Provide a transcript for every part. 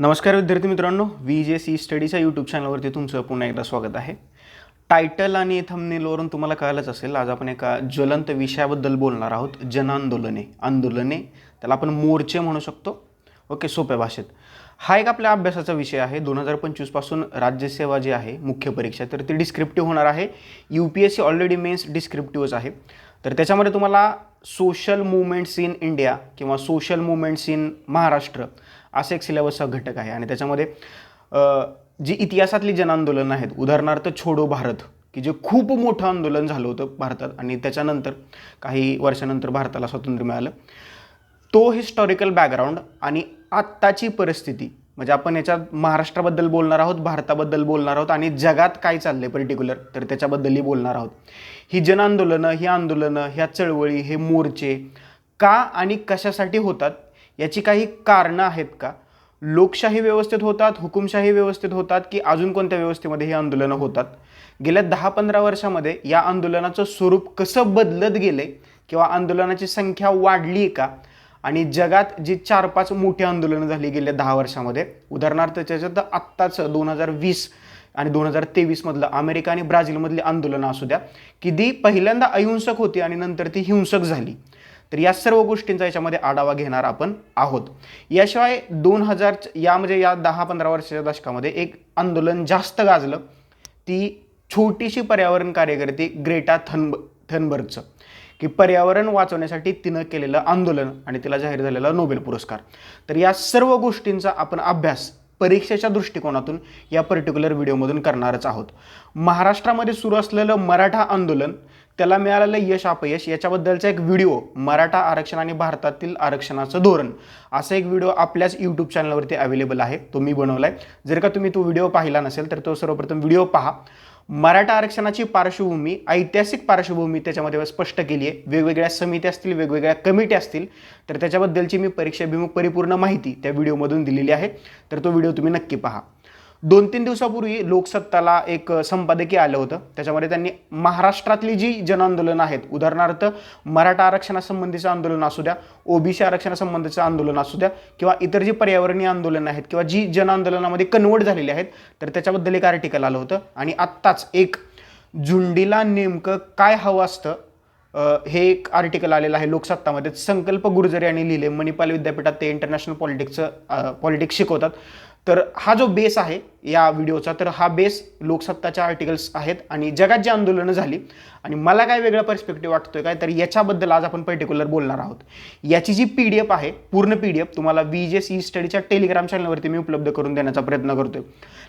नमस्कार विद्यार्थी मित्रांनो व्ही जे सी स्टडीच्या यूट्यूब चॅनलवरती तुमचं पुन्हा एकदा स्वागत आहे. टायटल आणि थंबनेलवरून तुम्हाला कळलंच असेल आज आपण एका ज्वलंत विषयाबद्दल बोलणार आहोत जनआंदोलने आंदोलने. त्याला आपण मोर्चे म्हणू शकतो. ओके सोप्या भाषेत. हा एक आपल्या अभ्यासाचा विषय आहे. दोन हजार पंचवीसपासून राज्यसेवा जी आहे मुख्य परीक्षा तर ती डिस्क्रिप्टिव्ह होणार आहे. U P S C already mains डिस्क्रिप्टिव्हच आहे. तर त्याच्यामध्ये तुम्हाला सोशल मुवमेंट्स इन इंडिया किंवा सोशल मुवमेंट्स इन महाराष्ट्र असं एक सिलेबसचा घटक आहे. आणि त्याच्यामध्ये जी इतिहासातली जनआंदोलनं आहेत उदाहरणार्थ छोडो भारत की जे खूप मोठं आंदोलन झालं होतं भारतात आणि त्याच्यानंतर काही वर्षानंतर भारताला स्वातंत्र्य मिळालं. तो हिस्टॉरिकल बॅकग्राऊंड आणि आत्ताची परिस्थिती म्हणजे आपण याच्यात महाराष्ट्राबद्दल बोलणार आहोत भारताबद्दल बोलणार आहोत आणि जगात काय चाललंय पर्टिक्युलर तर त्याच्याबद्दलही बोलणार आहोत. ही जनआंदोलनं ही आंदोलनं ह्या चळवळी हे मोर्चे का आणि कशासाठी होतात याची काही कारणं आहेत का? लोकशाही व्यवस्थेत होतात हुकुमशाही व्यवस्थेत होतात की अजून कोणत्या व्यवस्थेमध्ये ही आंदोलनं होतात? गेल्या दहा पंधरा वर्षामध्ये या आंदोलनाचं स्वरूप कसं बदलत गेले किंवा आंदोलनाची संख्या वाढली का? आणि जगात जी चार पाच मोठी आंदोलनं झाली गेल्या दहा वर्षामध्ये उदाहरणार्थ त्याच्यात आत्ताचं दोन हजार वीस आणि दोन हजार तेवीसमधलं अमेरिका आणि ब्राझीलमधली आंदोलनं असू द्या की ती पहिल्यांदा अहिंसक होती आणि नंतर ती हिंसक झाली. तर या सर्व गोष्टींचा याच्यामध्ये आढावा घेणार आपण आहोत. याशिवाय दोन हजार या म्हणजे या दहा पंधरा वर्षाच्या दशकामध्ये एक आंदोलन जास्त गाजलं. ती छोटीशी पर्यावरण कार्यकर्ती ग्रेटा थनब थनबर्गचं की पर्यावरण वाचवण्यासाठी तिनं केलेलं आंदोलन आणि तिला जाहीर झालेला नोबेल पुरस्कार. तर या सर्व गोष्टींचा आपण अभ्यास परीक्षेच्या दृष्टिकोनातून या पर्टिक्युलर व्हिडिओमधून करणारच आहोत. महाराष्ट्रामध्ये सुरू असलेलं मराठा आंदोलन त्याला मिळालेलं यश अपयश याच्याबद्दलचा एक व्हिडिओ मराठा आरक्षण आणि भारतातील आरक्षणाचं धोरण असा एक व्हिडिओ आपल्याच यूट्यूब चॅनलवरती अवेलेबल आहे. तो मी बनवला आहे जर का तुम्ही तो व्हिडिओ पाहिला नसेल तर तो सर्वप्रथम व्हिडिओ पहा. मराठा आरक्षणाची पार्श्वभूमी ऐतिहासिक पार्श्वभूमी त्याच्यामध्ये स्पष्ट केली आहे. वेगवेगळ्या समिती असतील वेगवेगळ्या कमिटी असतील तर त्याच्याबद्दलची मी परीक्षाभिमुख परिपूर्ण माहिती त्या व्हिडिओमधून दिलेली आहे. तर तो व्हिडिओ तुम्ही नक्की पहा. दोन तीन दिवसापूर्वी लोकसत्ताला एक संपादकीय आलं होतं. त्याच्यामध्ये त्यांनी महाराष्ट्रातली जी जनआंदोलनं आहेत उदाहरणार्थ मराठा आरक्षणासंबंधीचं आंदोलन असू द्या ओबीसी आरक्षणासंबंधीचं आंदोलन असू द्या किंवा इतर जी पर्यावरणीय आंदोलनं आहेत किंवा जी जनआंदोलनामध्ये कन्वर्ट झालेली आहेत तर त्याच्याबद्दल एक आर्टिकल आलं होतं. आणि आत्ताच एक झुंडीला नेमकं काय हवं असतं हे एक आर्टिकल आलेलं आहे लोकसत्तामध्ये. संकल्प गुर्जर यांनी लिहिले मणिपाल विद्यापीठात ते इंटरनॅशनल पॉलिटिक्सचं पॉलिटिक्स शिकवतात. तर हा जो बेस आहे या व्हिडिओचा तर हा बेस लोकसत्ताच्या आर्टिकल्स आहेत आणि जगात जी आंदोलनं झाली आणि मला काय वेगळा पर्स्पेक्टिव्ह वाटतोय काय तर याच्याबद्दल आज आपण पर्टिक्युलर बोलणार आहोत. याची जी पी डी एफ आहे पूर्ण पी डी एफ तुम्हाला वी जे सी स्टडीच्या टेलिग्राम चॅनलवरती मी उपलब्ध करून देण्याचा प्रयत्न करतोय.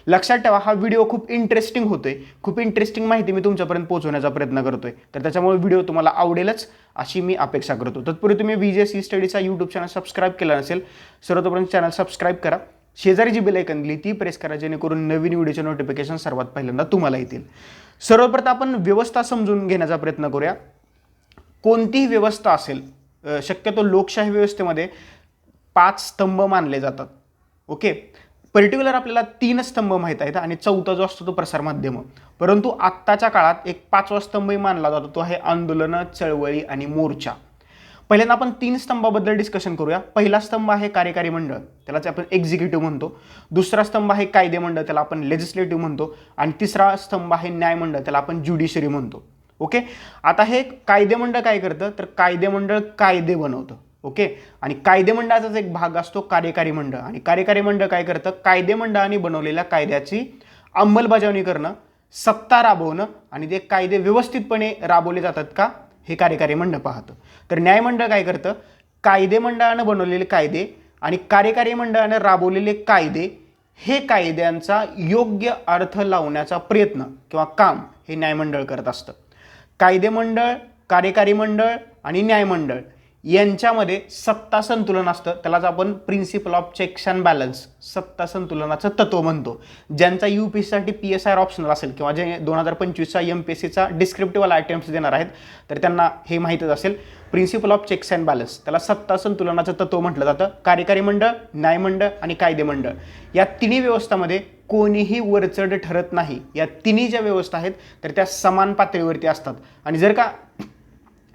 लक्षात ठेवा हा व्हिडिओ खूप इंटरेस्टिंग होतोय. खूप इंटरेस्टिंग माहिती मी तुमच्यापर्यंत पोहोचवण्याचा प्रयत्न करतोय. तर त्याच्यामुळे व्हिडिओ तुम्हाला आवडेलच अशी मी अपेक्षा करतो. तत्पूर्वी तुम्ही वी जे सी स्टडीचा यूट्यूब चॅनल सबस्क्राईब केला नसेल सर्वतोपर्यंत चॅनल सबस्क्राईब करा. शेजारी जी बेलायकन दिली ती प्रेस करा जेणेकरून नवीन व्हिडिओचे नोटिफिकेशन सर्वात पहिल्यांदा तुम्हाला येतील. सर्वप्रथम आपण व्यवस्था समजून घेण्याचा प्रयत्न करूया. कोणतीही व्यवस्था असेल शक्यतो लोकशाही व्यवस्थेमध्ये पाच स्तंभ मानले जातात. ओके? पर्टिक्युलर आपल्याला तीन स्तंभ माहीत आहेत आणि चौथा जो असतो तो प्रसारमाध्यम परंतु आत्ताच्या काळात एक पाचवा स्तंभही मानला जातो तो आहे आंदोलनं चळवळी आणि मोर्चा. पहिल्यांदा आपण तीन स्तंभाबद्दल डिस्कशन करूया. पहिला स्तंभ आहे कार्यकारी मंडळ. त्यालाच आपण एक्झिक्युटिव्ह म्हणतो. दुसरा स्तंभ आहे कायदे मंडळ त्याला आपण लेजिस्लेटिव्ह म्हणतो. आणि तिसरा स्तंभ आहे न्यायमंडळ त्याला आपण ज्युडिशरी म्हणतो. ओके? आता हे कायदे मंडळ काय करतं? तर कायदे मंडळ कायदे बनवतं. ओके? आणि कायदे मंडळाचाच एक भाग असतो कार्यकारी मंडळ. आणि कार्यकारी मंडळ काय करतं? कायदे मंडळाने बनवलेल्या कायद्याची अंमलबजावणी करणं सत्ता राबवणं आणि ते कायदे व्यवस्थितपणे राबवले जातात का? हे कार्यकारी मंडळ पाहतं. तर न्यायमंडळ काय करतं? कायदे मंडळानं बनवलेले कायदे आणि कार्यकारी मंडळानं राबवलेले कायदे हे कायद्यांचा योग्य अर्थ लावण्याचा प्रयत्न किंवा काम हे न्यायमंडळ करत असतं. कायदेमंडळ कार्यकारी मंडळ आणि न्यायमंडळ यांच्यामध्ये सत्ता संतुलन असतं. त्यालाच आपण principle of checks and balance सत्ता संतुलनाचं तत्व म्हणतो. ज्यांचा यू पी साठी पी एस आर ऑप्शनल असेल किंवा जे दोन हजार पंचवीसचा एम पी एस सीचा डिस्क्रिप्टिव्ह अटेम्प्ट देणार आहेत तर त्यांना हे माहीतच असेल. Principle of checks and balance त्याला सत्ता संतुलनाचं तत्व म्हटलं जातं. कार्यकारी मंडळ न्यायमंडळ आणि कायदे मंडळ. या तिन्ही व्यवस्थामध्ये कोणीही वरचढ ठरत नाही. या तिन्ही ज्या व्यवस्था आहेत तर त्या समान पातळीवरती असतात. आणि जर का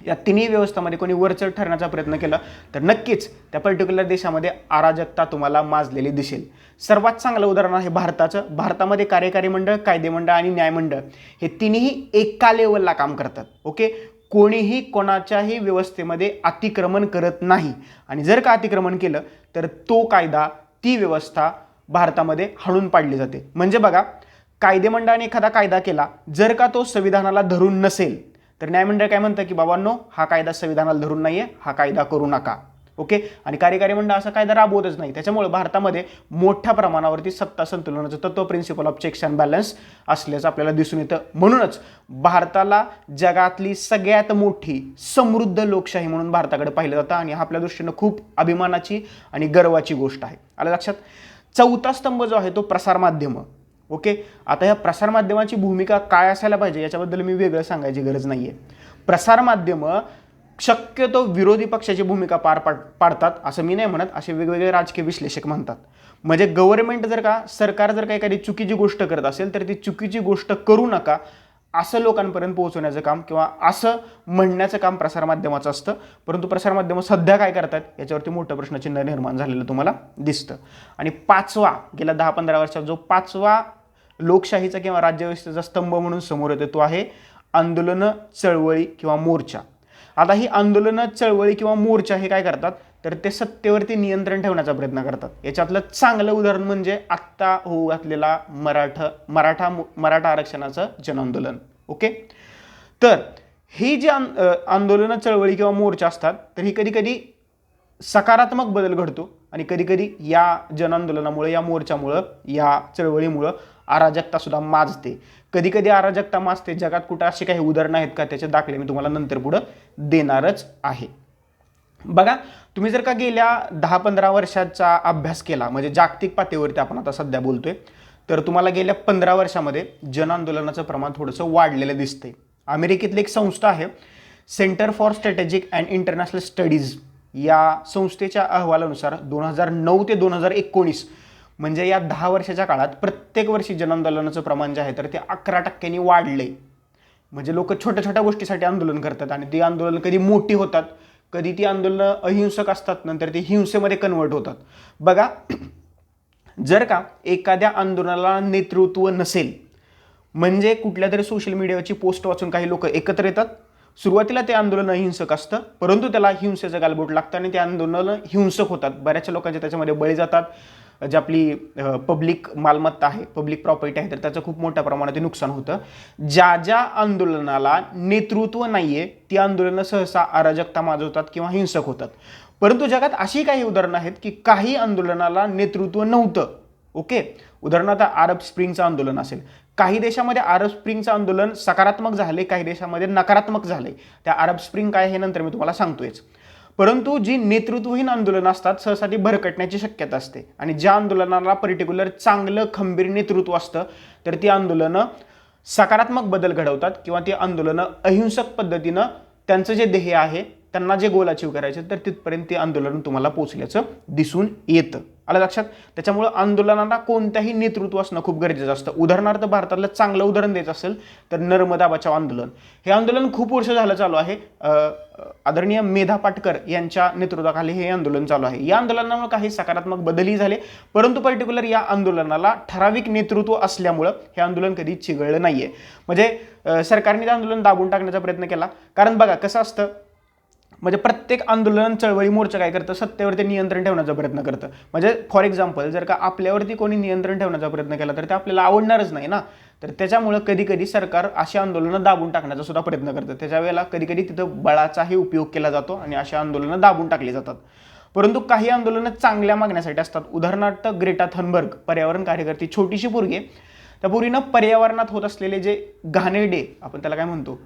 या तिन्ही व्यवस्थामध्ये कोणी वरचढ ठरण्याचा प्रयत्न केला तर नक्कीच त्या पर्टिक्युलर देशामध्ये अराजकता तुम्हाला माजलेली दिसेल. सर्वात चांगलं उदाहरण आहे भारताचं. भारतामध्ये कार्यकारी मंडळ कायदेमंडळ आणि न्यायमंडळ हे तिन्ही एका लेवलला काम करतात ओके कोणीही कोणाच्याही व्यवस्थेमध्ये अतिक्रमण करत नाही. आणि जर का अतिक्रमण केलं तर तो कायदा ती व्यवस्था भारतामध्ये हाणून पाडली जाते. म्हणजे बघा कायदेमंडळाने एखादा कायदा केला जर का तो संविधानाला धरून नसेल तर न्यायमंडळ काय म्हणतं की बाबांनो हा कायदा संविधानाला धरून नाहीये हा कायदा करू नका. ओके? आणि कार्यकारी मंडळ असा कायदा राबवतच नाही. त्याच्यामुळे भारतामध्ये मोठ्या प्रमाणावरती सत्ता संतुलनाचं तत्व principle of checks and balance असल्याचं आपल्याला दिसून येतं. म्हणूनच भारताला जगातली सगळ्यात मोठी समृद्ध लोकशाही म्हणून भारताकडे पाहिलं जातं आणि हा आपल्या दृष्टीनं खूप अभिमानाची आणि गर्वाची गोष्ट आहे. आलं लक्षात? चौथा स्तंभ जो आहे तो प्रसारमाध्यमं. ओके? आता ह्या प्रसारमाध्यमाची भूमिका काय असायला पाहिजे याच्याबद्दल मी वेगळं सांगायची गरज नाही आहे प्रसारमाध्यमं शक्यतो विरोधी पक्षाची भूमिका पार पाड पाडतात असं मी नाही म्हणत. असे वेगवेगळे राजकीय विश्लेषक म्हणतात. म्हणजे गव्हर्नमेंट जर का सरकार जर का एखादी चुकीची गोष्ट करत असेल तर ती चुकीची गोष्ट करू नका. असं लोकांपर्यंत पोहोचवण्याचं काम किंवा असं म्हणण्याचं काम प्रसारमाध्यमाचं असतं. परंतु प्रसारमाध्यमं सध्या काय करतात? याच्यावरती मोठं प्रश्नचिन्ह निर्माण झालेलं तुम्हाला दिसतं. आणि पाचवा गेल्या दहा पंधरा वर्षात जो पाचवा लोकशाहीचा किंवा राज्यव्यवस्थेचा स्तंभ म्हणून समोर येतो तो आहे आंदोलनं चळवळी किंवा मोर्चा. आता ही आंदोलनं चळवळी किंवा मोर्चा हे काय करतात? तर ते सत्तेवरती नियंत्रण ठेवण्याचा प्रयत्न करतात. याच्यातलं चांगलं उदाहरण म्हणजे आत्ता होऊ घातलेला मराठा मराठा मराठा आरक्षणाचं जनआंदोलन. ओके? तर ही जी आंदोलनं चळवळी किंवा मोर्चा असतात तर ही कधी कधी सकारात्मक बदल घडतो आणि कधी कधी या जनआंदोलनामुळे या मोर्चामुळं या चळवळीमुळं अराजकता सुद्धा माजते. कधी कधी अराजकता माजते. जगात कुठं असे काही उदाहरणं आहेत का? त्याचे दाखले मी तुम्हाला नंतर पुढं देणारच आहे. बघा तुम्ही जर का गेल्या दहा पंधरा वर्षाचा अभ्यास केला म्हणजे जागतिक पातळीवरती आपण आता सध्या बोलतोय तर तुम्हाला गेल्या पंधरा वर्षामध्ये जनआंदोलनाचं प्रमाण थोडंसं वाढलेलं दिसतंय. अमेरिकेतली एक संस्था आहे Centre for Strategic and International Studies या संस्थेच्या अहवालानुसार दोन हजार नऊ ते दोन हजार एकोणीस म्हणजे या दहा वर्षाच्या काळात प्रत्येक वर्षी जनआंदोलनाचं प्रमाण जे आहे तर ते अकरा टक्क्यांनी वाढले म्हणजे लोक छोट्या छोट्या गोष्टीसाठी आंदोलन करतात आणि ती आंदोलन कधी मोठी होतात कधी ती आंदोलनं अहिंसक असतात नंतर ती हिंसेमध्ये कन्वर्ट होतात. बघा जर का एखाद्या आंदोलनाला नेतृत्व नसेल म्हणजे कुठल्या तरी सोशल मीडियावरची पोस्ट वाचून काही लोक एकत्र येतात. सुरुवातीला ते आंदोलन अहिंसक असतं परंतु त्याला हिंसेचं गालबोट लागतं आणि ते आंदोलनं हिंसक होतात. बऱ्याचशा लोकांचे त्याच्यामध्ये बळी जातात. जी आपली पब्लिक मालमत्ता आहे पब्लिक प्रॉपर्टी आहे तर त्याचं खूप मोठ्या प्रमाणात नुकसान होतं. ज्या ज्या आंदोलनाला नेतृत्व नाही आहे ती आंदोलनं सहसा अराजकता माजवतात किंवा हिंसक होतात. परंतु जगात अशी काही उदाहरणं आहेत की काही आंदोलनाला नेतृत्व नव्हतं. ओके? उदाहरणार्थ अरब स्प्रिंगचं आंदोलन असेल. काही देशामध्ये अरब स्प्रिंगचं आंदोलन सकारात्मक झाले काही देशामध्ये नकारात्मक झाले त्या अरब स्प्रिंग काय हे नंतर मी तुम्हाला सांगतोयच. परंतु जी नेतृत्वहीन आंदोलनं असतात सहसा ती भरकटण्याची शक्यता असते. आणि ज्या आंदोलनाला पर्टिक्युलर चांगलं खंबीर नेतृत्व असतं तर ती आंदोलनं सकारात्मक बदल घडवतात किंवा ती आंदोलनं अहिंसक पद्धतीनं त्यांचं जे ध्येय आहे त्यांना जे गोल अचीव करायचे तर तिथपर्यंत ते आंदोलन तुम्हाला पोचल्याचं दिसून येतं. आलं लक्षात? त्याच्यामुळं आंदोलनाला कोणत्याही नेतृत्व असणं खूप गरजेचं असतं. उदाहरणार्थ भारतातलं चांगलं उदाहरण द्यायचं असेल तर नर्मदा बचाव आंदोलन. हे आंदोलन खूप वर्ष झालं चालू आहे. आदरणीय मेधा पाटकर यांच्या नेतृत्वाखाली हे आंदोलन चालू आहे. या आंदोलनामुळे काही सकारात्मक बदलही झाले परंतु पर्टिक्युलर या आंदोलनाला ठराविक नेतृत्व असल्यामुळं हे आंदोलन कधी चिघळलं आहे म्हणजे सरकारने ते आंदोलन दाबून टाकण्याचा प्रयत्न केला. कारण बघा कसं असतं? म्हणजे प्रत्येक आंदोलन चळवळी मोर्चा काय करतं? सत्तेवरती नियंत्रण ठेवण्याचा प्रयत्न करतं. म्हणजे फॉर एक्झाम्पल जर का आपल्यावरती कोणी नियंत्रण ठेवण्याचा प्रयत्न केला तर ते आपल्याला आवडणारच नाही ना? तर त्याच्यामुळं कधी कधी सरकार अशी आंदोलनं दाबून टाकण्याचा सुद्धा प्रयत्न करतं. त्याच्या वेळेला कधी कधी तिथं बळाचाही उपयोग केला जातो आणि अशी आंदोलनं दाबून टाकली जातात. परंतु काही आंदोलनं चांगल्या मागण्यासाठी असतात. उदाहरणार्थ ग्रेटा थनबर्ग पर्यावरण कार्यकर्ती छोटीशी पोरगी त्या पोरीनं पर्यावरणात होत असलेले जे घाणेरडे आपण त्याला काय म्हणतो?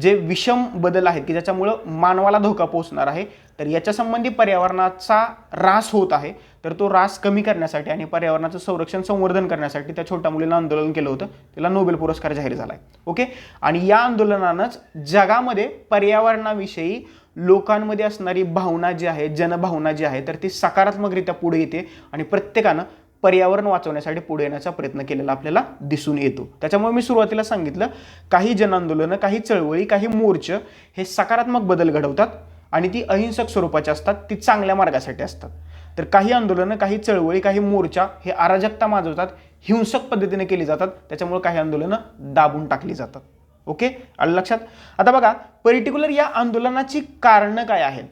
जे विषम बदल आहेत की ज्याच्यामुळं मानवाला धोका पोहोचणार आहे तर याच्या संबंधी पर्यावरणाचा ऱ्हास होत आहे. तर तो ऱ्हास कमी करण्यासाठी आणि पर्यावरणाचं संरक्षण संवर्धन करण्यासाठी त्या छोट्या मुलीनं आंदोलन केलं होतं. तिला नोबेल पुरस्कार जाहीर झाला आहे ओके? आणि या आंदोलनानंच जगामध्ये पर्यावरणाविषयी लोकांमध्ये असणारी भावना जी आहे जनभावना जी आहे तर ती सकारात्मकरित्या पुढे येते. आणि प्रत्येकानं पर्यावरण वाचवण्यासाठी पुढे येण्याचा प्रयत्न केलेला आपल्याला दिसून येतो. त्याच्यामुळे मी सुरुवातीला सांगितलं काही जनआंदोलनं काही चळवळी काही मोर्चे हे सकारात्मक बदल घडवतात आणि ती अहिंसक स्वरूपाची असतात ती चांगल्या मार्गासाठी असतात. तर काही आंदोलनं काही चळवळी काही मोर्चा हे अराजकता माजवतात हिंसक पद्धतीने केली जातात त्याच्यामुळे काही आंदोलनं दाबून टाकली जातात. ओके? आलं लक्षात? आता बघा पर्टिक्युलर या आंदोलनाची कारणं काय आहेत?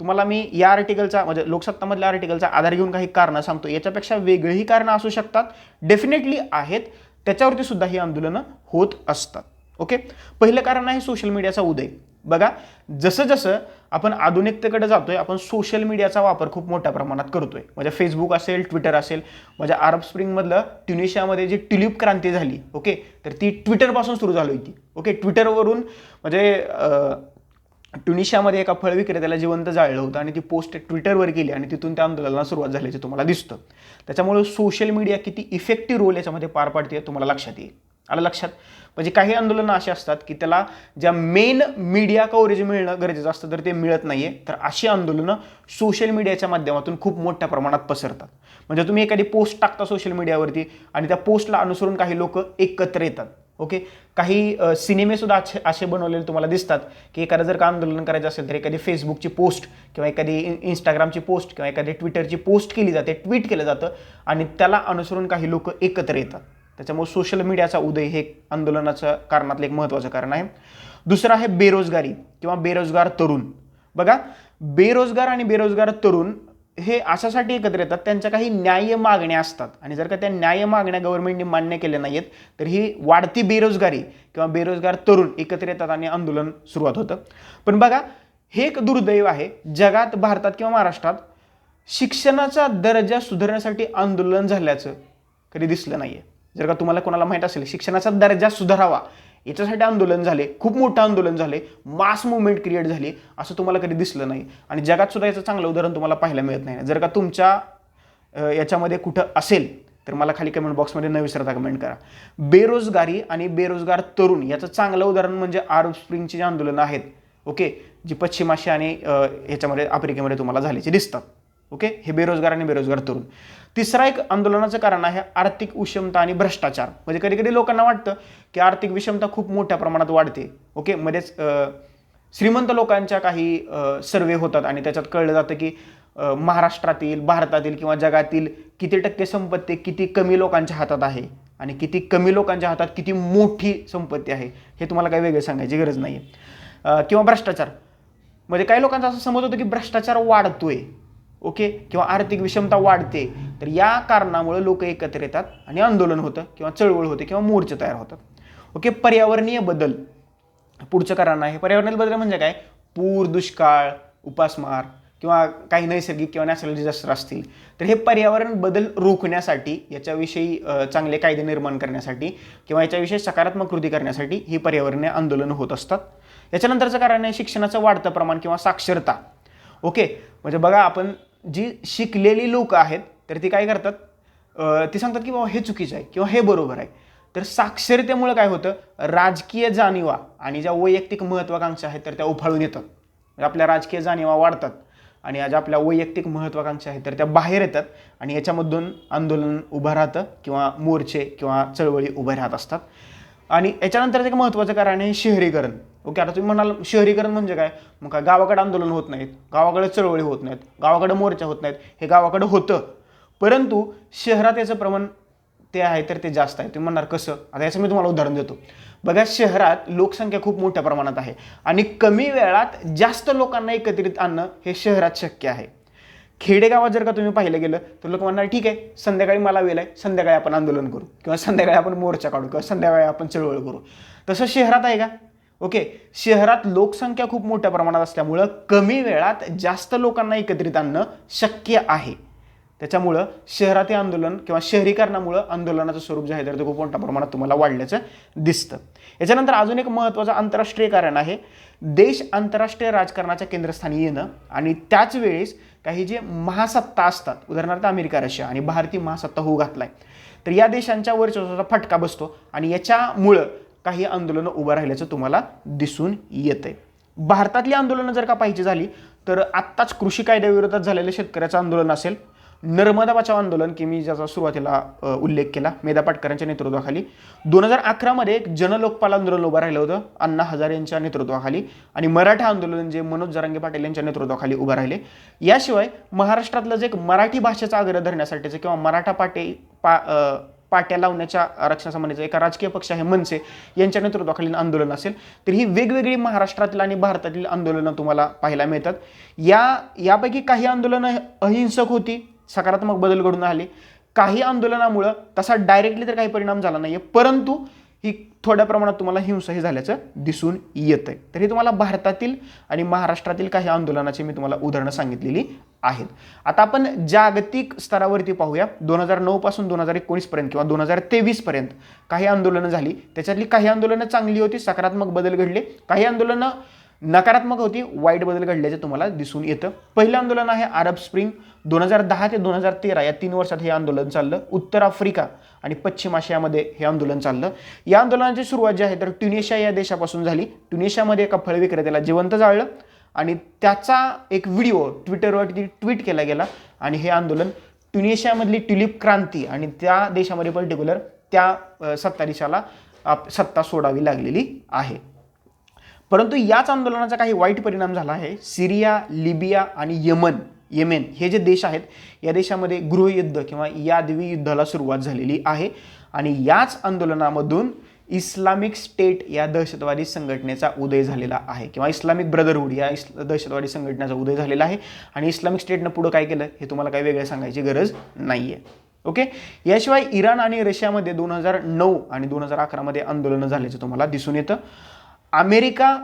तुम्हाला मी या आर्टिकलचा म्हणजे लोकसत्तामधल्या आर्टिकलचा आधार घेऊन काही कारणं सांगतो. याच्यापेक्षा वेगळीही कारणं असू शकतात. डेफिनेटली आहेत. त्याच्यावरती सुद्धा ही आंदोलनं होत असतात. ओके पहिलं कारण आहे सोशल मीडियाचा उदय. बघा जसं जसं आपण आधुनिकतेकडे जातोय आपण सोशल मीडियाचा वापर खूप मोठ्या प्रमाणात करतोय. म्हणजे फेसबुक असेल ट्विटर असेल म्हणजे अरब स्प्रिंगमधलं ट्युनिशियामध्ये जी ट्युलिप क्रांती झाली ओके तर ती ट्विटरपासून सुरू झाली होती. ओके ट्विटरवरून म्हणजे ट्युनिशियामध्ये एका फळ विक्रेत्याला जिवंत जाळलं होतं आणि ती पोस्ट ट्विटरवर गेली आणि तिथून त्या आंदोलनाला सुरुवात झाल्याचे तुम्हाला दिसतं. त्याच्यामुळे सोशल मीडिया किती इफेक्टिव्ह रोल याच्यामध्ये पार पाडते तुम्हाला लक्षात येईल. आलं लक्षात? म्हणजे काही आंदोलनं अशी असतात की त्याला ज्या मेन मीडिया कव्हरेज मिळणं गरजेचं असतं तर ते मिळत नाही आहे तर अशी आंदोलनं सोशल मीडियाच्या माध्यमातून खूप मोठ्या प्रमाणात पसरतात. म्हणजे तुम्ही एखादी पोस्ट टाकता सोशल मीडियावरती आणि त्या पोस्टला अनुसरून काही लोक एकत्र येतात. ओके? काही सिनेमेसुद्धा असे असे बनवलेले तुम्हाला दिसतात की एखादं जर का आंदोलन करायचं असेल तर एखादी फेसबुकची पोस्ट किंवा एखादी इंस्टाग्रामची पोस्ट किंवा एखादी ट्विटरची पोस्ट केली जाते ट्विट केलं जातं आणि त्याला अनुसरून काही लोक एकत्र येतात. त्याच्यामुळे सोशल मीडियाचा उदय हे आंदोलनाचं कारणातलं एक महत्त्वाचं कारण आहे. दुसरं आहे बेरोजगारी किंवा बेरोजगार तरुण. बघा बेरोजगार आणि बेरोजगार तरुण हे अशासाठी एकत्र येतात त्यांच्या काही न्याय मागण्या असतात. आणि जर का त्या न्याय मागण्या गव्हर्नमेंटने मान्य केल्या नाहीत तर ही वाढती बेरोजगारी किंवा बेरोजगार तरुण एकत्र येतात आणि आंदोलन सुरुवात होतं. पण बघा हे एक दुर्दैव आहे. जगात भारतात किंवा महाराष्ट्रात शिक्षणाचा दर्जा सुधारण्यासाठी आंदोलन झाल्याचं कधी दिसलं नाही आहे जर का तुम्हाला कोणाला माहीत असेल शिक्षणाचा दर्जा सुधारावा याच्यासाठी आंदोलन झाले खूप मोठं आंदोलन झाले मास मुवमेंट क्रिएट झाली असं तुम्हाला कधी दिसलं नाही. आणि जगात सुद्धा याचं चांगलं उदाहरण तुम्हाला पाहायला मिळत नाही. जर का तुमच्या याच्यामध्ये कुठं असेल तर मला खाली कमेंट बॉक्समध्ये न विसरता कमेंट करा. बेरोजगारी आणि बेरोजगार तरुण याचं चांगलं उदाहरण म्हणजे आरब स्प्रिंगची जी आंदोलनं आहेत ओके जी पश्चिम आशिया आणि याच्यामध्ये ह्याच्यामध्ये आफ्रिकेमध्ये तुम्हाला झाल्याचे दिसतात. ओके? हे बेरोजगार आणि बेरोजगार तरुण. तिसरा एक आंदोलनाचं कारण आहे आर्थिक विषमता आणि भ्रष्टाचार. म्हणजे कधी कधी लोकांना वाटतं की आर्थिक विषमता खूप मोठ्या प्रमाणात वाढते. ओके? मध्येच श्रीमंत लोकांच्या काही सर्वे होतात आणि त्याच्यात कळलं जातं की महाराष्ट्रातील भारतातील किंवा जगातील किती टक्के संपत्ती किती कमी लोकांच्या हातात आहे आणि किती कमी लोकांच्या हातात किती मोठी संपत्ती आहे हे तुम्हाला काही वेगळं सांगायची गरज नाही आहे किंवा भ्रष्टाचार. म्हणजे काही लोकांचा असं समज होतं की भ्रष्टाचार वाढतोय. ओके? किंवा आर्थिक विषमता वाढते तर या कारणामुळे लोक एकत्र येतात आणि आंदोलन होतं किंवा चळवळ होते किंवा मोर्चे तयार होतात. ओके? पर्यावरणीय बदल. पुढचं कारण आहे पर्यावरणीय बदल म्हणजे काय? पूर दुष्काळ उपासमार किंवा काही नैसर्गिक किंवा नॅचरल डिझास्टर असतील. तर हे पर्यावरण बदल रोखण्यासाठी याच्याविषयी चांगले कायदे निर्माण करण्यासाठी किंवा याच्याविषयी सकारात्मक कृती करण्यासाठी ही पर्यावरणीय आंदोलनं होत असतात. याच्यानंतरचं कारण आहे शिक्षणाचं वाढतं प्रमाण किंवा साक्षरता. ओके? म्हणजे बघा आपण जी शिकलेली लोक आहेत तर ती काय करतात? ती सांगतात की बाबा हे चुकीचं आहे किंवा हे बरोबर आहे. तर साक्षरतेमुळे काय होतं? राजकीय जाणीवा आणि ज्या वैयक्तिक महत्त्वाकांक्षा आहेत तर त्या उफाळून येतात. म्हणजे आपल्या राजकीय जाणीवा वाढतात आणि ज्या आपल्या वैयक्तिक महत्त्वाकांक्षा आहेत तर त्या बाहेर येतात आणि याच्यामधून आंदोलन उभं राहतं किंवा मोर्चे किंवा चळवळी उभे राहत असतात. आणि याच्यानंतर एक महत्त्वाचं कारण आहे शहरीकरण. ओके आता तुम्ही म्हणाल शहरीकरण म्हणजे काय? मग काय गावाकडे आंदोलन होत नाहीत गावाकडे चळवळी होत नाहीत गावाकडे मोर्चा होत नाहीत हे गावाकडे होतं. परंतु शहरात याचं प्रमाण ते आहे तर ते जास्त आहे. तुम्ही म्हणणार कसं? आता याचं मी तुम्हाला उदाहरण देतो. बघा शहरात लोकसंख्या खूप मोठ्या प्रमाणात आहे आणि कमी वेळात जास्त लोकांना एकत्रित आणणं हे शहरात शक्य आहे. खेडेगावात जर का तुम्ही पाहिलं गेलं तर लोक म्हणणार ठीक आहे संध्याकाळी मला वेळ आहे संध्याकाळी आपण आंदोलन करू किंवा संध्याकाळी आपण मोर्चा काढू किंवा संध्याकाळी आपण चळवळ करू. तसं शहरात आहे का? ओके शहरात लोकसंख्या खूप मोठ्या प्रमाणात असल्यामुळं कमी वेळात जास्त लोकांना एकत्रित आणणं शक्य आहे. त्याच्यामुळं शहरातील आंदोलन किंवा शहरीकरणामुळं आंदोलनाचं स्वरूप जे आहे तर ते खूप मोठ्या प्रमाणात तुम्हाला वाढल्याचं दिसतं. याच्यानंतर अजून एक महत्त्वाचं आंतरराष्ट्रीय कारण आहे देश आंतरराष्ट्रीय राजकारणाच्या केंद्रस्थानी येणं आणि त्याच वेळेस काही जे महासत्ता असतात उदाहरणार्थ अमेरिका रशिया आणि भारतीय महासत्ता होऊ घातलाय. तर या देशांच्या वर्चस्वाचा फटका बसतो आणि याच्यामुळं काही आंदोलनं उभं राहिल्याचं तुम्हाला दिसून येतंय. भारतातली आंदोलनं जर का पाहिजे झाली तर आत्ताच कृषी कायद्याविरोधात झालेलं शेतकऱ्याचं आंदोलन असेल. नर्मदा बचाव आंदोलन की मी ज्याचा सुरुवातीला उल्लेख केला मेधा पाटकरांच्या नेतृत्वाखाली. दोन हजार अकरामध्ये एक जनलोकपाल आंदोलन उभं राहिलं होतं अण्णा हजारे यांच्या नेतृत्वाखाली. आणि मराठा आंदोलन जे मनोज जरांगे पाटील यांच्या नेतृत्वाखाली उभं राहिले. याशिवाय महाराष्ट्रातलं जे एक मराठी भाषेचा आग्रह धरण्यासाठीचं किंवा मराठा पाटे पा पाट्या लावण्याच्या आरक्षणासंबंधीचं एका राजकीय पक्ष आहे मनसे यांच्या नेतृत्वाखालील आंदोलन असेल तर ही वेगवेगळी महाराष्ट्रातील आणि भारतातील आंदोलनं तुम्हाला पाहायला मिळतात. या यापैकी काही आंदोलनं अहिंसक होती सकारात्मक बदल घडून आले. काही आंदोलनामुळं तसा डायरेक्टली तर काही परिणाम झाला नाही आहे परंतु ही थोड्या प्रमाणात तुम्हाला हिंसाही झाल्याचं दिसून येतं आहे तर हे तुम्हाला भारतातील आणि महाराष्ट्रातील काही आंदोलनाची मी तुम्हाला उदाहरणं सांगितलेली आहेत. आता आपण जागतिक स्तरावरती पाहूया. दोन हजार नऊ पासून दोन हजार एकोणीसपर्यंत किंवा दोन हजार तेवीसपर्यंत काही आंदोलनं झाली. त्याच्यातली काही आंदोलनं चांगली होती सकारात्मक बदल घडले. काही आंदोलनं नकारात्मक होती वाईट बदल घडल्याचे तुम्हाला दिसून येतं. पहिलं आंदोलन आहे अरब स्प्रिंग. दोन हजार दहा ते दोन हजार तेरा या तीन वर्षात हे आंदोलन चाललं. उत्तर आफ्रिका आणि पश्चिम आशियामध्ये हे आंदोलन चाललं. या आंदोलनाची सुरुवात जी आहे तर ट्युनेशिया या देशापासून झाली. ट्युनेशियामध्ये एका फळ विक्रेत्याला जिवंत जाळलं. आणि त्याचा एक व्हिडिओ ट्विटरवरती ट्विट केला गेला. आणि हे आंदोलन ट्युनिशियामधली ट्युलिप क्रांती आणि त्या देशामध्ये पर्टिक्युलर त्या सत्ताधीशाला आप- सत्ता सोडावी लागलेली आहे. परंतु याच आंदोलनाचा काही वाईट परिणाम झाला आहे. सिरिया लिबिया आणि यमन येमेन हे जे देश आहेत या देशामध्ये गृहयुद्ध किंवा यादवी युद्धाला सुरुवात झालेली आहे. आणि याच आंदोलनामधून इस्लामिक स्टेट या दहशतवादी संघटनेचा उदय झालेला आहे किंवा इस्लामिक ब्रदरहूड या इस् दहशतवादी संघटनेचा उदय झालेला आहे. आणि इस्लामिक स्टेटनं पुढं काय केलं? हे तुम्हाला काही वेगळं सांगायची गरज नाही आहे ओके? याशिवाय इराण आणि रशियामध्ये दोन हजार नऊ आणि दोन हजार अकरामध्ये आंदोलनं झाल्याचं तुम्हाला दिसून येतं. America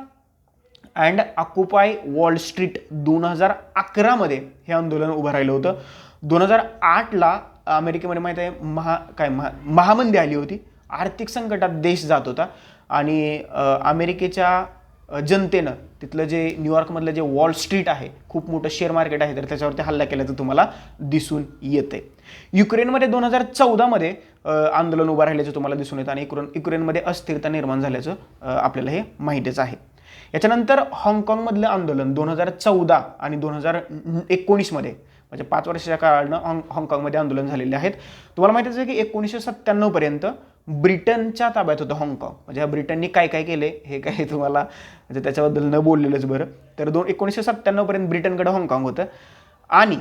and occupy Wall Street दोन हजार अकरामध्ये हे आंदोलन उभं राहिलं होतं. दोन हजार आठला अमेरिकेमध्ये माहीत आहे महा काय महा महामंदी आली होती. आर्थिक संकटात देश जात होता. आणि अमेरिकेच्या जनतेनं तिथलं जे न्यूयॉर्कमधलं जे वॉल स्ट्रीट आहे खूप मोठं शेअर मार्केट आहे तर त्याच्यावरती हल्ला केल्याचं तुम्हाला दिसून येते युक्रेनमध्ये दोन हजार चौदामध्ये आंदोलन उभं राहिल्याचं तुम्हाला दिसून येतं आणि युक्रेन युक्रेनमध्ये अस्थिरता निर्माण झाल्याचं आपल्याला हे माहितीच आहे. याच्यानंतर हाँगकाँगमधलं आंदोलन दोन हजार चौदा आणि दोन हजार एकोणीसमध्ये म्हणजे पाच वर्षाच्या काळानं हाँग हाँगकाँगमध्ये आंदोलन झालेले आहेत. तुम्हाला माहितीच आहे की एकोणीसशे सत्त्याण्णवपर्यंत ब्रिटनच्या ताब्यात होतं हाँगकाँग. म्हणजे ह्या ब्रिटननी काय काय केले हे काय तुम्हाला म्हणजे त्याच्याबद्दल न बोललेलंच बरं. तर दोन एकोणीसशे सत्त्याण्णवपर्यंत ब्रिटनकडे हाँगकाँग होतं. आणि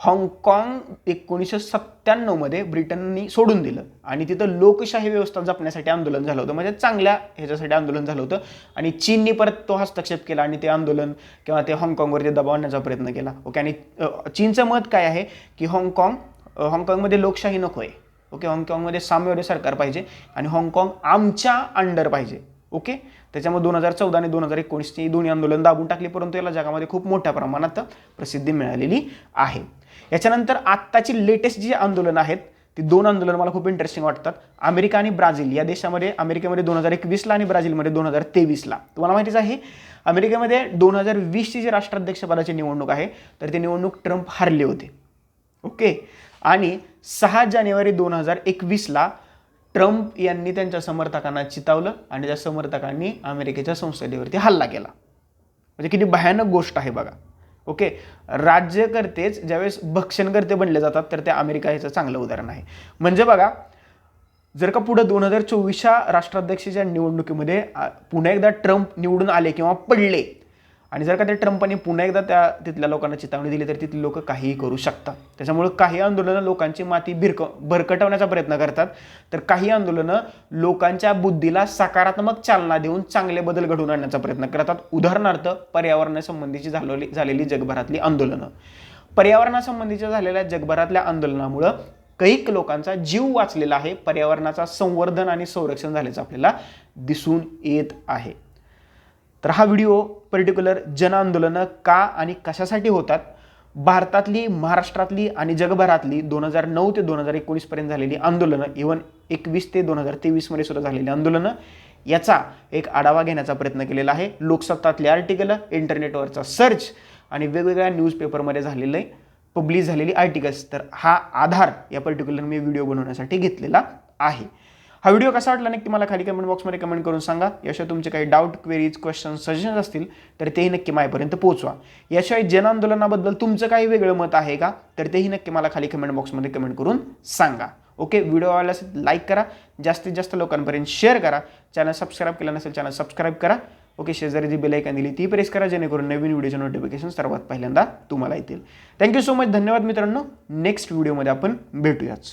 हाँगकाँग एकोणीसशे सत्त्याण्णवमध्ये ब्रिटननी सोडून दिलं. आणि तिथं लोकशाही व्यवस्था जपण्यासाठी आंदोलन झालं होतं. म्हणजे चांगल्या ह्याच्यासाठी आंदोलन झालं होतं. आणि चीननी परत तो हस्तक्षेप केला आणि ते आंदोलन किंवा ते हाँगकाँगवरती दबावण्याचा प्रयत्न केला. ओके आणि चीनचं मत काय आहे की हाँगकाँग हाँगकाँगमध्ये लोकशाही नको आहे. ओके? हाँगकाँगमध्ये साम्यवादी सरकार पाहिजे आणि हाँगकाँग आमच्या अंडर पाहिजे ओके? त्याच्यामुळे दोन हजार चौदा आणि दोन हजार एकोणीसची दोन्ही आंदोलन दाबून टाकली परंतु याला जगामध्ये खूप मोठ्या प्रमाणात प्रसिद्धी मिळालेली आहे. याच्यानंतर आत्ताची लेटेस्ट जी आंदोलनं आहेत ती दोन आंदोलन मला खूप इंटरेस्टिंग वाटतात. अमेरिका आणि ब्राझील या देशामध्ये अमेरिकेमध्ये दोन हजार एकवीसला आणि ब्राझीलमध्ये दोन हजार तेवीसला. तुम्हाला माहितीच आहे अमेरिकेमध्ये दोन हजार वीसची जी राष्ट्राध्यक्षपदाची निवडणूक आहे तर ती निवडणूक ट्रम्प हारले होते ओके? आणि सहा जानेवारी दोन हजार एकवीसला ट्रम्प यांनी त्यांच्या समर्थकांना चितावलं आणि त्या समर्थकांनी अमेरिकेच्या संसदेवरती हल्ला केला. म्हणजे किती भयानक गोष्ट आहे बघा. ओके? राज्यकर्तेच ज्यावेळेस भक्षणकर्ते बनले जातात तर ते अमेरिका ह्याचं चांगलं उदाहरण आहे. म्हणजे बघा जर का पुढं दोन हजार चोवीसच्या राष्ट्राध्यक्षाच्या निवडणुकीमध्ये पुन्हा एकदा ट्रम्प निवडून आले किंवा पडले आणि जर का त्या ट्रम्पने पुन्हा एकदा त्या तिथल्या लोकांना चेतावणी दिली तर तिथली लोक काहीही करू शकतात. त्याच्यामुळे काही आंदोलनं लोकांची माती भिरक भरकटवण्याचा प्रयत्न करतात. तर काही आंदोलनं लोकांच्या बुद्धीला सकारात्मक चालना देऊन चांगले बदल घडवून आणण्याचा प्रयत्न करतात. उदाहरणार्थ पर्यावरणासंबंधीची झालेली झालेली जगभरातली आंदोलनं. पर्यावरणासंबंधीच्या झालेल्या जगभरातल्या आंदोलनामुळं कैक लोकांचा जीव वाचलेला आहे. पर्यावरणाचा संवर्धन आणि संरक्षण झाल्याचं आपल्याला दिसून येत आहे. तर हा व्हिडिओ पर्टिक्युलर जनआंदोलनं का आणि कशासाठी होतात? भारतातली महाराष्ट्रातली आणि जगभरातली दोन हजार नऊ ते दोन हजार एकोणीसपर्यंत झालेली आंदोलनं इवन एकवीस ते दोन हजार तेवीसमध्ये सुद्धा झालेली आंदोलनं याचा एक आढावा घेण्याचा प्रयत्न केलेला आहे. लोकसत्तातले आर्टिकल इंटरनेटवरचा सर्च आणि वेगवेगळ्या न्यूजपेपरमध्ये झालेले पब्लिश झालेली आर्टिकल्स तर हा आधार या पर्टिक्युलर मी व्हिडिओ बनवण्यासाठी घेतलेला आहे. हा व्हिडिओ कसा वाटला नक्की मला खाली कमेंट बॉक्समध्ये कमेंट करून सांगा. याशिवाय तुमचे काही डाऊट क्वेरीज क्वेश्चन सजेशन्स असतील तर तेही नक्की माझ्यापर्यंत पोहोचवा. याशिवाय जन आंदोलनाबद्दल तुमचं काही वेगळं मत आहे का तर तेही नक्की मला खाली कमेंट बॉक्समध्ये कमेंट करून सांगा. ओके व्हिडिओ आवडला असेल लाईक करा. जास्तीत जास्त लोकांपर्यंत शेअर करा. चॅनल सबस्क्राईब केलं नसेल चॅनल सबस्क्राईब करा. ओके शेजारी जी बेलायकन दिली ती प्रेस करा जेणेकरून नवीन व्हिडिओचे नोटिफिकेशन सर्वात पहिल्यांदा तुम्हाला येतील. थँक्यू सो मच धन्यवाद मित्रांनो. नेक्स्ट व्हिडिओमध्ये आपण भेटूयाच.